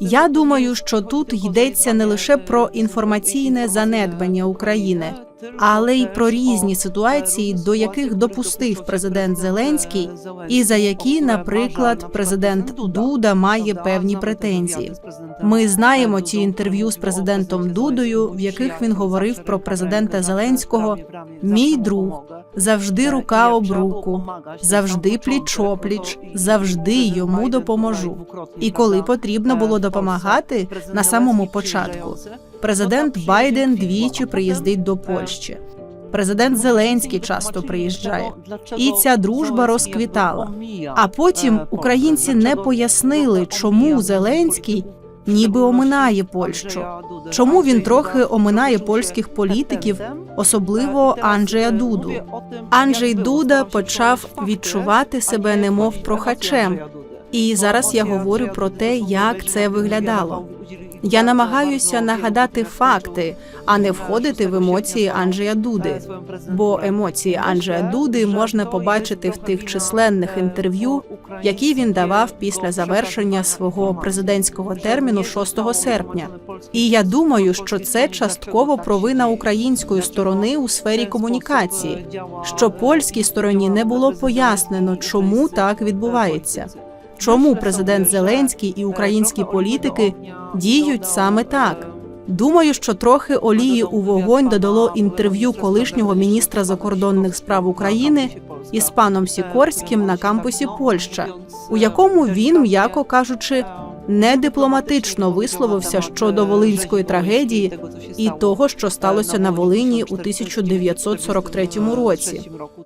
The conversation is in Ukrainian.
Я думаю, що тут йдеться не лише про інформаційне занедбання України, але й про різні ситуації, до яких допустив президент Зеленський, і за які, наприклад, президент Дуда має певні претензії. Ми знаємо ті інтерв'ю з президентом Дудою, в яких він говорив про президента Зеленського. Мій друг завжди рука об руку, завжди пліч опліч, завжди йому допоможу. І коли потрібно було допомагати на самому початку, президент Байден двічі приїздить до Польщі. Президент Зеленський часто приїжджає, і ця дружба розквітала. А потім українці не пояснили, чому Зеленський ніби оминає Польщу. Чому він трохи оминає польських політиків, особливо Анджея Дуду? Анджей Дуда почав відчувати себе немов прохачем, і зараз я говорю про те, як це виглядало. Я намагаюся нагадати факти, а не входити в емоції Анджея Дуди. Бо емоції Анджея Дуди можна побачити в тих численних інтерв'ю, які він давав після завершення свого президентського терміну 6 серпня. І я думаю, що це частково провина української сторони у сфері комунікації, що польській стороні не було пояснено, чому так відбувається. Чому президент Зеленський і українські політики діють саме так? Думаю, що трохи олії у вогонь додало інтерв'ю колишнього міністра закордонних справ України із паном Сікорським на кампусі Польща, у якому він, м'яко кажучи, не дипломатично висловився щодо волинської трагедії і того, що сталося на Волині у 1943 році.